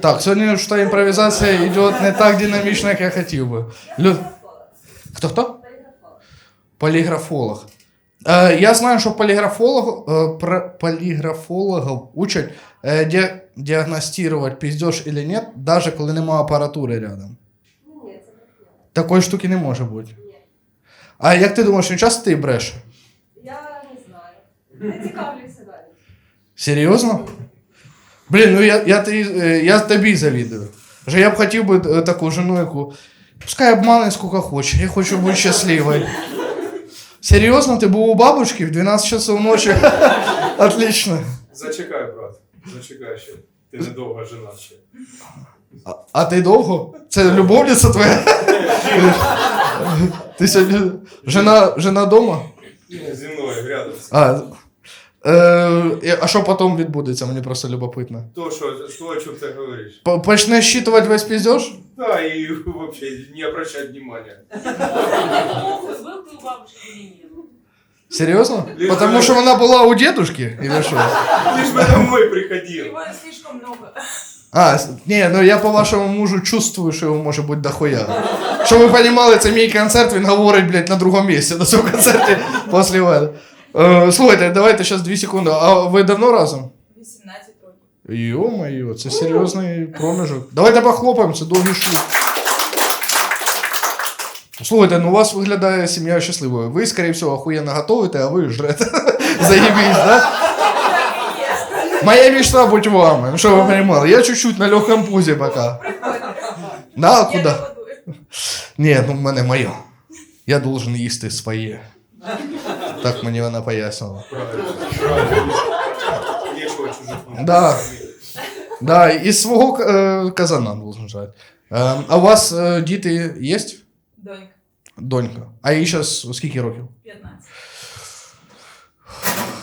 Так, сьогодні що імпровізація йде не так динамічно, як я хотів би. Лю... Хто хто? Поліграфолог. Е, я знаю, що поліграфолог, е, поліграфологів учать е, ді, діагностувати піздеж або ні, навіть коли немає апаратури рядом. Не. Такої штуки не може бути. А як ти думаєш, він часто ти бреше? Я не знаю. Не цікавлюся далі. Серйозно? Блін, ну я, я, тобі- е, я тобі завідую. Вже я б хотів би е, таку жену, яку. Пускай обманує скільки хоче, я хочу бути щасливою. Серйозно, ти був у бабушки в 12 часов ночі? Отлично. Зачекай, брат. Зачекай ще. Ти недовго жена ще. А, а ти довго? Це любовниця твоя? Ти сьогодні. Жена, жена дома? Ні, зі мною рядом. А, е, а що потім відбудеться, мені просто любопитно. То, що, то, о чем ты говоришь. П- Почне щитувати весь піздеж? Да, и вообще не обращать внимания. Похуй, был ты у бабушки или нет? Серйозно? Лишь Потому бы- що вона була у дедушки? Или що? Лишь бы домой приходил. Его слишком много. А, с- ні, ну я по вашому мужу чувствую, що його може бути дохуя. Щоб ви розуміли, це мій концерт, він говорить, блядь, на другому місці на цьому концерті після мене. Е, слухайте, давайте зараз 2 секунди. А ви давно разом? 18 років. Йо-моє, це серйозний проміжок. Давайте похлопаємо, це довгий шлюб. Слухайте, ну у вас виглядає сім'я щасливою. Ви, скоріше всього, охуєнно готуєте, а ви жрете. Заєбісь, да? Моя мечта быть вами, ну что вы понимали. Я чуть-чуть на легком пузе пока. Да, куда? Ні, ну в мене моє. Я должен їсти своє. Так мені вона пояснила. Да. Да, із свого е, казана должен жати. Е, а у вас е, діти є? Донька, Донька. А їй зараз скільки років? 15.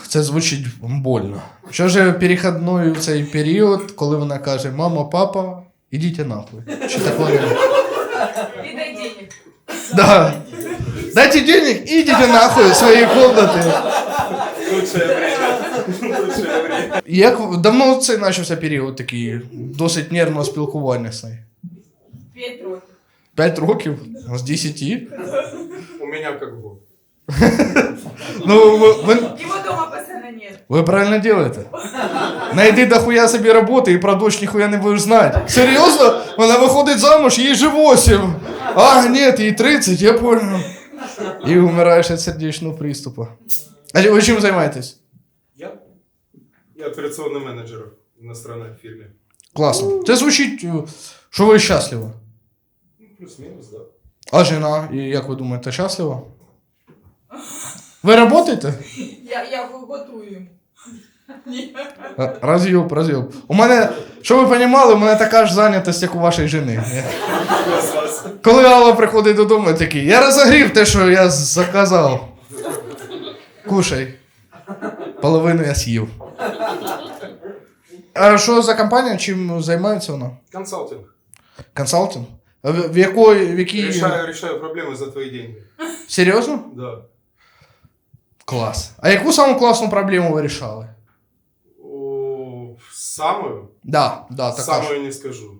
Це звучить больно. Що ж перехідною цей період, коли вона каже: мама, папа, ідіть нахуй. Чи такое? И дай денег. Да. Дайте денег и идите нахуй в свои комнаты. Лучшее время. Лучшее время. Як давно цей почався період такий досить нервного спілкування з нею? 5 років. П'ять років з 10. У меня как год. Ну, ви, ви, Его дома постоянно нет. ви правильно делаете. Найди дохуя собі роботи і про дочь ніхуя не будеш знати. Серйозно? Вона виходить замуж, їй же 8. А, ні, їй 30, я понял. І вмираєш від сердечного приступу. А ви чим займаєтесь? Я? Я операционный менеджер в иностранной фирме. Класно. Це звучить, е, що ви щаслива. Ну, Плюс-минус, да. А жена, і як ви думаєте, щаслива? Ви працюєте? Я, я готую Е, Роз'єб, роз'єб. У мене, що ви розуміли, у мене така ж зайнятість, як у вашої жени. Коли Алла приходить додому, я такий, я розогрів те, що я заказав. Кушай. Половину я з'їв. А що за компанія? Чим займається вона? Консалтинг. Консалтинг? В, якої, в якій... Решаю, решаю проблемы за твои деньги. Серйозно? Да. Клас. А яку саму класну проблему ви рішали? О, самую? Да, да, така ж. Самую не скажу.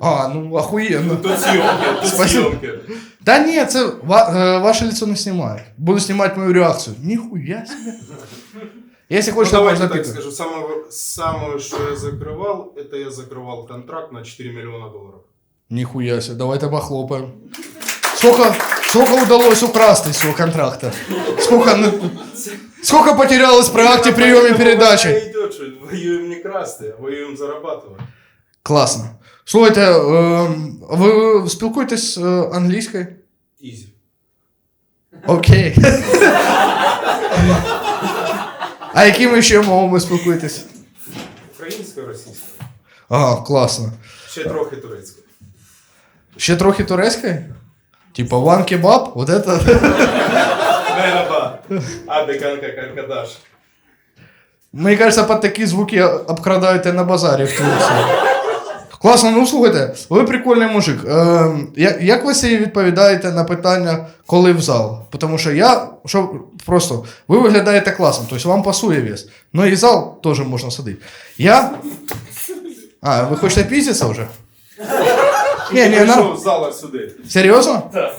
А, ну охуєнно. Тут съемки, тут Спасибо. съемки. Да ні, це ва, е, ваше лицо не знімає. Буду знімати мою реакцію. Ніхуя себе. Якщо Ну, хочеш, то давайте можна так піти. скажу. Самое, самое, что я закрывал, это я закрывал контракт на 4 миллиона долларов. Ніхуя себе, давайте похлопаємо. Сколько, сколько удалось украсти з цього контракта? Сколько, не- сколько потерялось при акті прийомі передачі? идет, что воюем не красти, а воюем зарабатывать. Класно. Слухайте, е, ви спілкуєтесь е, англійською? Изи. Окей. А якими ще мовами спілкуєтесь? Українська, російська. Ага, класно. Ще трохи турецька. Ще трохи турецької? Типа ван кебаб? Вот это. Мераба. Абеканка каркадаш. Мені кажется, під такі звуки обкрадають і на базарі в Турції. Класно, ну слухайте, ви прикольний мужик. Е, як, як ви собі відповідаєте на питання, коли в зал? Тому що я, що просто, ви виглядаєте класно, тобто вам пасує вес. Ну і зал теж можна садити. Я. А, ви хочете піздитися вже? Ні, ні, Прийшов на... з зала сюди. Серйозно? Так.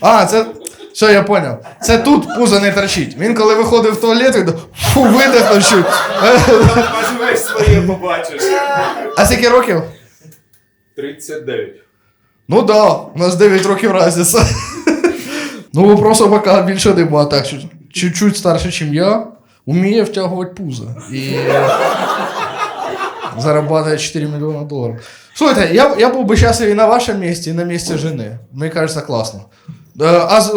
А, це. Все, я понял. Це тут пузо не торчить. Він коли виходив в туалет, він фу, видихнув чуть. Поживеш своє побачиш. А скільки років? 39. Ну да, у нас 9 років разниця. Ну, ви просто поки більше нема, так що чуть-чуть старше, ніж я, вміє втягувати пузо. І зарабатывает 4 миллиона долларов. Слушайте, я, я был бы сейчас и на вашем месте, и на месте жены. Мне кажется, классно. Е, А з,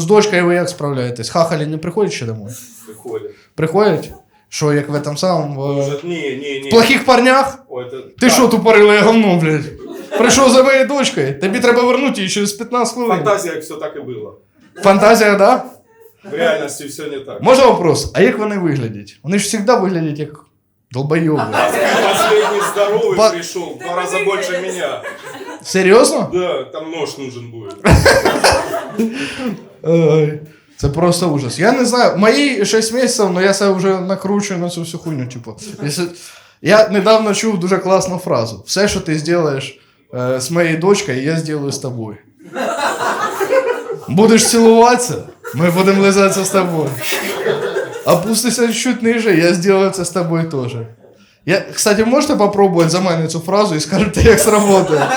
з дочкою ви як справляєтесь? Хахалі не приходять ще домой? Приходять. Приходять? Що, як в этом самом... в Може, ні, ні, ні. плохих парнях? Ой, це... Ти що, тупориле говно, блядь? Прийшов за моєю дочкою. Тобі треба вернути її через 15 хвилин. Фантазія, як все так і було. Фантазія, да? В реальності все не так. Можна вопрос? А як вони виглядять? Вони ж завжди виглядять як долбойоби. Последний здоровый По- пришел, в два раза больше меня. Серйозно? Да, там нож нужен будет. Ой, Це просто ужас. Я не знаю, мої 6 місяців, але я себе вже накручую на цю всю хуйню. Типу. Якщо... Я недавно чув дуже класну фразу. Все, що ти зробиш е, з моєю дочкою, я зроблю з тобою. Будеш цілуватися, ми будемо лизатися з тобою. Опустися чуть ниже, я зроблю це з тобою теж. Я, кстати, можете попробувати за мене цю фразу і скажете, як сработає?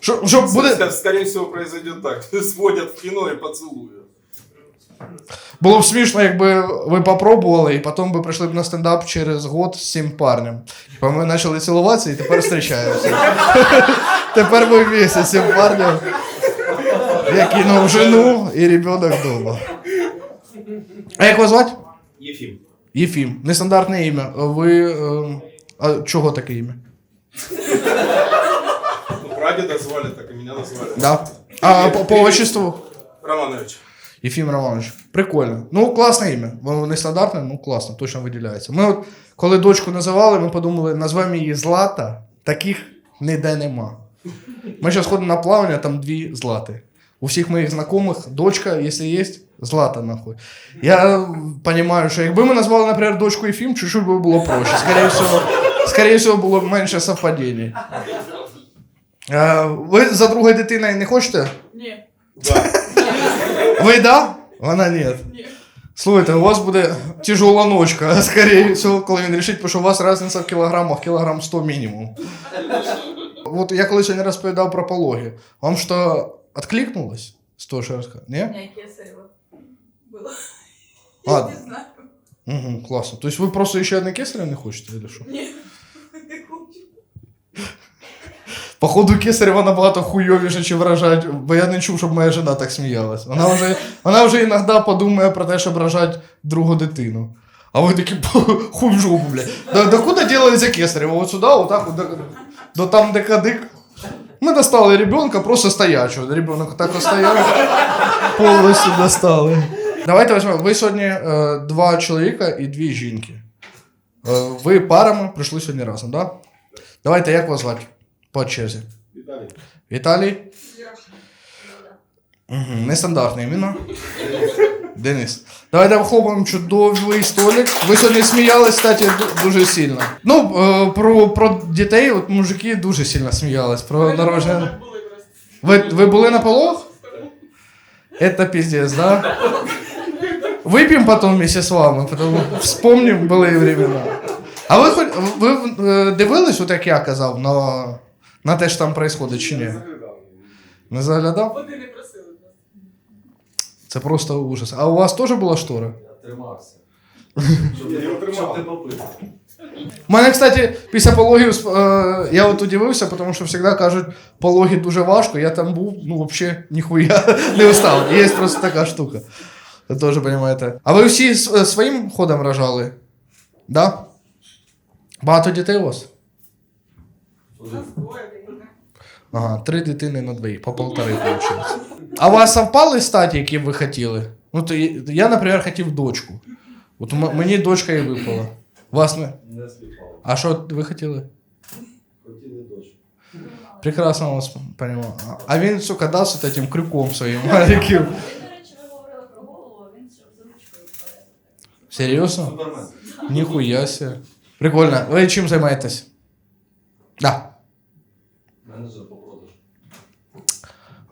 Що, що буде... Скорее всего, произойдет так. Сводят в кино и поцелуют. Було б смішно, якби ви попробували, і потім би прийшли б на стендап через год з цим парнем. Ми почали цілуватися і тепер зустрічаємося. Тепер ми вместе з цим парнем. Я кинув жену і ребенок вдома. А як вас звати? Ефим. Єфім. Нестандартне ім'я. Ви. е, а чого таке ім'я? Ну, прадеда звали, так и меня назвали. Да. А по, по отчеству? Романович. Єфім Романович. Прикольно. Ну, класне ім'я. Воно нестандартне, ну класно, точно виділяється. Ми от, коли дочку називали, ми подумали, назвемо її Злата, таких ніде нема. Ми зараз ходимо на плавання, там дві злати. У всіх моїх знайомих дочка, якщо є, злата нахуй. Я розумію, що якби ми назвали, наприклад, дочку Ефім, чуть-чуть би було проще. Скоріше всього, скоріше всього було б менше совпадінь. Е, Ви за другою дитиною не хочете? Ні. Да. Ви да? Вона ні. Ні. Слухайте, у вас буде тяжела ночка, скоріше всього, коли він рішить, тому що у вас різниця в кілограмах, кілограм 100 мінімум. От я колись сьогодні розповідав про пологи. Вам що, відкликнулось з того, що я розказав? Ні? Ні, кесарево. Було. Ладно. Не знаю. Угу, класно. Тобто ви просто ще одне кесаря не хочете, чи що? Ні. Не хочу. Походу, кесарева набагато хуйовіше, чи вражать, бо я не чув, щоб моя жена так сміялась. Вона вже, вона вже іноді подумає про те, щоб рожати другу дитину. А ви такі хуй в жопу, блядь. Да, да куди делается кесарево? Вот сюда, вот так, до, до там, де кадик. Ми достали ребенка просто стоячого. Ребенок так стояв, повністю достали. Давайте візьмемо. Ви сьогодні е, два чоловіка і дві жінки. Е, ви парами прийшли сьогодні разом, так? Да? Давайте, як вас звати? По черзі. Виталий. Віталій. Угу, нестандартне ім'я. Денис. Давайте хлопаємо чудовий столик. Ви сьогодні сміялись, кстати, дуже сильно. Ну, е, про, про дітей, от мужики дуже сильно сміялись. Про народження. Ви, ви були на полог? Это пиздец, да? Выпьем потом вместе с вами, потому вспомним былые времена. А ви хоч ви е, дивились, от як я казав, на, на те, що там відбувається, чи ні? Не заглядав? Води не просили просто. Це просто ужас. А у вас теж була штора? Я тримався. Я його тримав. Щоб не попити. У мене, кстати, після пологів е, я от удивився, тому що завжди кажуть, пологи дуже важко. Я там був, ну взагалі ніхуя не устав. Є просто така штука. Ви теж розумієте. А ви всі с- е, своїм ходом рожали? Да? Багато дітей у вас? У нас двоє дитина. Ага, три дитини на двоїх, по полтори виходить. А у вас совпали статі, які б ви хотіли? Ну, то я- я, наприклад, хотів дочку. От м- мені дочка і випала. Вас не. Не співпало. А що ви хотіли? Хотіли дощ. Прекрасно вас понимаю. А він, сука, дав з этим крюком своїм маленьким. Серйозно? Супермен. Ніхуя себе. Прикольно. Ви чим займаєтесь? Да. Менеджер по продажу.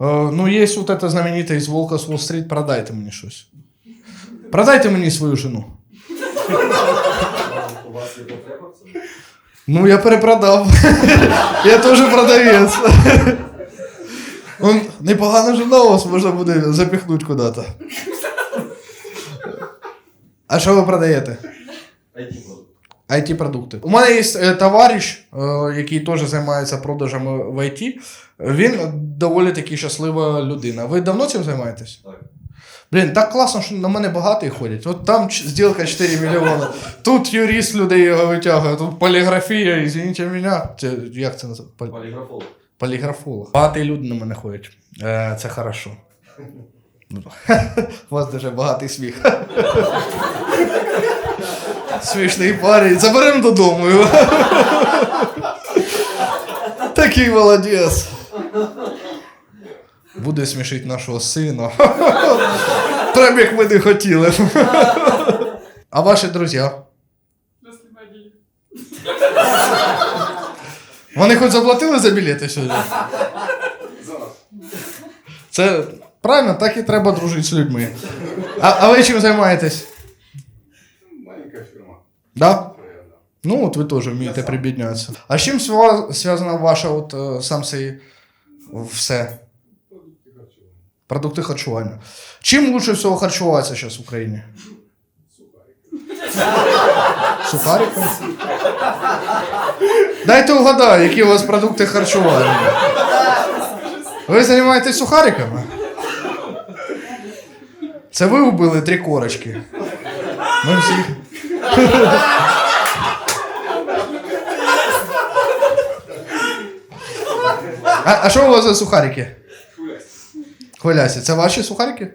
Е, ну, є вот это знаменитое из Волка с Уолл-стріт, продайте мені щось. Продайте мені свою жену. У вас є потреба в цьому? Ну, я перепродав. я теж продавець. Он, непогана жена у вас можна буде запихнути куди-то. А що ви продаєте? IT-продукт. IT-продукти. У мене є е, товариш, е, який теж займається продажами в IT. Він доволі таки щаслива людина. Ви давно цим займаєтесь? Так. Блін, так класно, що на мене багаті ходять. От там зділка 4 мільйони. Тут юрист людей витягує, тут поліграфія, извините мене. Це, як це називається? Поліграфолог. Поліграфолог. Багаті люди на мене ходять. Е, це хорошо. У вас дуже багатий сміх. Смішний парень. Заберемо додому його. Такий молодець. Буде смішити нашого сина. Прям як ми не хотіли. А ваші друзі? Вони хоч заплатили за білети сьогодні? Це правильно, так і треба дружити з людьми. А, а ви чим займаєтесь? Маленькая фирма. Да? Ну, от ви теж вмієте прибіднятися. А з чим зв'язана ваша от е, сам цей все? Продукти харчування. Чим лучше всього харчуватися зараз в Україні? Сухариком? Дайте угадаю, які у вас продукти харчування. Ви займаєтесь сухариками? Це ви вбили три корочки. Ми всі. А, а що у вас за сухарики? Хвилясі, це ваші сухарики?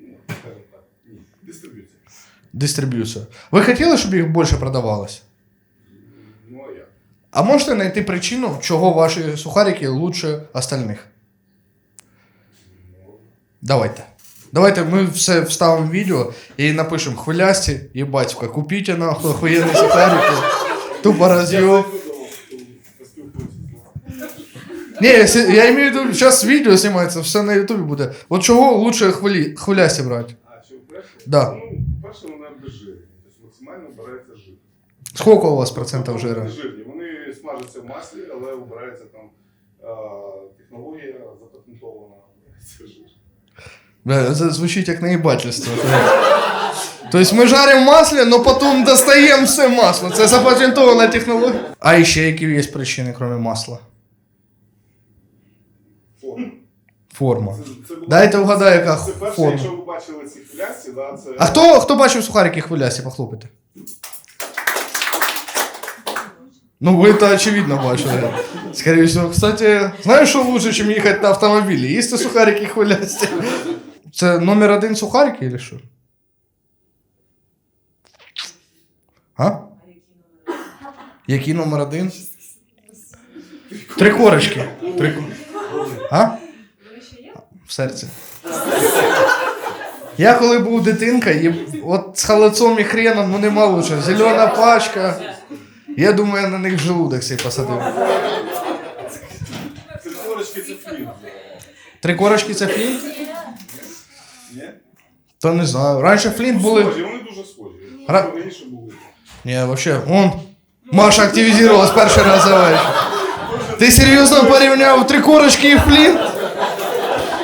Ну. Дистриб'юція. Дистриб'юція. Ви хотіли, щоб їх більше продавалось? Ну, а як? А можете знайти причину, чого ваші сухарики лучше остальних? Давайте. Давайте ми все вставимо в відео і напишемо хвилясті і батька. Купіть нахуй охуєнні сухарики. Тупо роз'єм. Ні, я, имею в виду, зараз відео знімається, все на Ютубі буде. От чого лучше хвилі, хвилясті брати? А, що перше? Да. Ну, перше, вони безжирні. Тобто максимально вбирається жир. Скільки у вас процентів жира? Жирні. Вони смажаться в маслі, але вбирається там технологія запатентована. Це жир. Бля, це звучить як наїбательство. Тобто ми жаримо в маслі, але потім достаємо все масло. Це запатентована технологія. А ще які є причини, крім масла? Форма. Це, це була- Дайте вгадаю, яка Це перше, форма. якщо ви бачили ці хвилясті, да, це... А хто, хто бачив сухарики хвилясті, похлопайте? Ну, ви то очевидно бачили. Скорее всего, кстати, знаєш, що лучше, ніж їхати на автомобілі? Їсти сухарики хвилясті. Це номер один сухарики чи що? А? Який номер один? Три корочки. Три... А? В серці. Я коли був дитинка, і от з холодцом і хреном, ну нема лучше. Зелена пачка. Я думаю, я на них желудок цей посадив. Це корочки, це флінт. Три корочки це флінт? Та не знаю. Раніше флінт були. Схожі, вони дуже схожі. Ра- раніше були. Ні, вообще, он. Маша активізувалась перший раз вечір. Ти серйозно порівняв три корочки і флінт?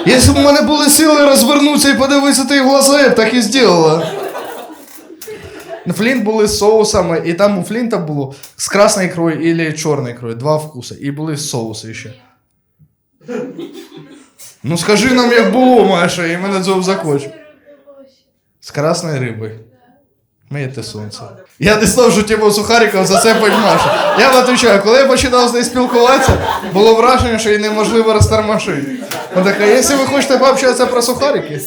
Якщо б у мене були сили розвернутися і подивитися ти в глаза, я б так і зробила. Флінт були з соусами, і там у флінта було з красною ікрою і чорною ікрою. Два вкуси. І були соуси ще. Ну скажи нам, як було, Маша, і мене дзов захоче. З красною рибою. Миєте сонце. Я не знав, що тему сухариків за це Маша. Я вам отвечаю, коли я починав з нею спілкуватися, було враження, що її неможливо розтормошити. Вона така, якщо ви хочете пообщатися про сухарики,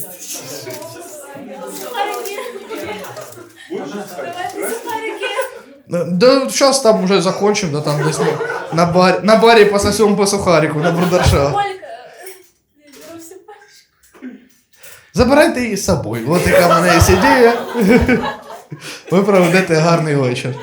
ну, да зараз там вже закончимо, да там десь на, барі, на барі пососем по сухарику, на брудерша. Ольга, я беру всі пачки. Забирайте її з собою. От яка в мене є ідея. Ви проведете гарний вечір.